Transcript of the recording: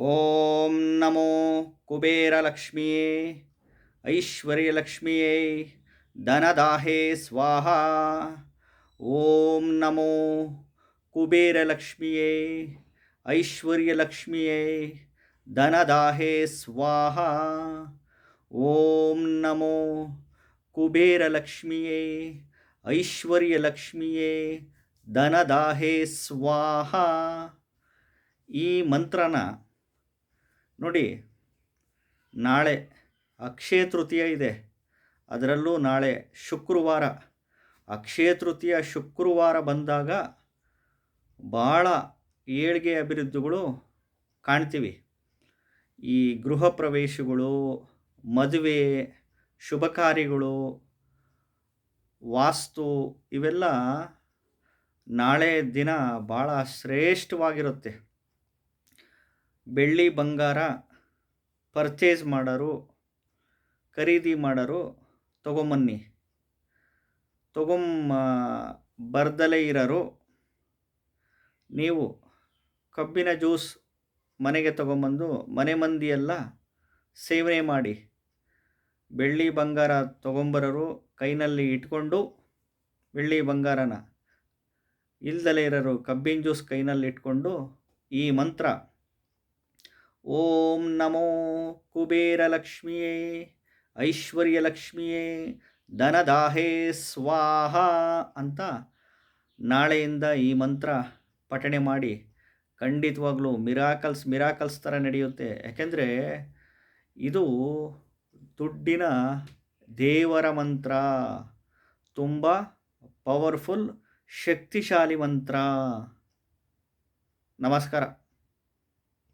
ಓಂ ನಮೋ ಕುಬೇರಲಕ್ಷ್ಮಿಯೇ, ಐಶ್ವರ್ಯಲಕ್ಷ್ಮಿಯೇ, ಧನದಾಹೇ ಸ್ವಾಹ. ಓಂ ನಮೋ ಕುಬೇರಲಕ್ಷ್ಮಿಯೇ, ಐಶ್ವರ್ಯಲಕ್ಷ್ಮಿಯೇ, ಧನದಾಹೇ ಸ್ವಾಹ. ಓಂ ನಮೋ ಕುಬೇರಲಕ್ಷ್ಮಿಯೇ, ಐಶ್ವರ್ಯಲಕ್ಷ್ಮಿಯೇ, ಧನದಾಹೇ ಸ್ವಾಹ. ಈ ಮಂತ್ರನ ನೋಡಿ, ನಾಳೆ ಅಕ್ಷಯ ತೃತೀಯ ಇದೆ. ಅದರಲ್ಲೂ ನಾಳೆ ಶುಕ್ರವಾರ. ಅಕ್ಷಯ ತೃತೀಯ ಶುಕ್ರವಾರ ಬಂದಾಗ ಭಾಳ ಏಳ್ಗೆ ಅಭಿವೃದ್ಧಿಗಳು ಕಾಣ್ತೀವಿ. ಈ ಗೃಹ ಪ್ರವೇಶಗಳು, ಮದುವೆ, ಶುಭ ಕಾರ್ಯಗಳು, ವಾಸ್ತು ಇವೆಲ್ಲ ನಾಳೆ ದಿನ ಭಾಳ ಶ್ರೇಷ್ಠವಾಗಿರುತ್ತೆ. ಬೆಳ್ಳಿ ಬಂಗಾರ ಪರ್ಚೇಸ್ ಮಾಡೋರು, ಖರೀದಿ ಮಾಡೋರು, ತಗೊಂಬನ್ನಿ. ತಗೊಮ್ಮ ಬರ್ದಲೇ ಇರೋರು. ನೀವು ಕಬ್ಬಿನ ಜ್ಯೂಸ್ ಮನೆಗೆ ತಗೊಂಬಂದು ಮನೆ ಮಂದಿಯೆಲ್ಲ ಸೇವನೆ ಮಾಡಿ. ಬೆಳ್ಳಿ ಬಂಗಾರ ತೊಗೊಂಬರೋರು, ಕೈನಲ್ಲಿ ಇಟ್ಕೊಂಡು ಬೆಳ್ಳಿ ಬಂಗಾರನ. ಇಲ್ದಲೇ ಇರೋರು, ಕಬ್ಬಿನ ಜ್ಯೂಸ್ ಕೈನಲ್ಲಿ ಇಟ್ಕೊಂಡು ಈ ಮಂತ್ರ. ಓಂ ನಮೋ ಕುಬೇರಲಕ್ಷ್ಮಿಯೇ, ಐಶ್ವರ್ಯಲಕ್ಷ್ಮಿಯೇ, ಧನದಾಹೇ ಸ್ವಾಹ ಅಂತ ನಾಳೆಯಿಂದ ಈ ಮಂತ್ರ ಪಠಣೆ ಮಾಡಿ ಖಂಡಿತವಾಗ್ಲೂ ಮಿರಾಕಲ್ಸ್ ಮಿರಾಕಲ್ಸ್ ಥರ ನಡೆಯುತ್ತೆ. ಯಾಕೆಂದರೆ ಇದು ದುಡ್ಡಿನ ದೇವರ ಮಂತ್ರ, ತುಂಬ ಪವರ್ಫುಲ್, ಶಕ್ತಿಶಾಲಿ ಮಂತ್ರ. ನಮಸ್ಕಾರ.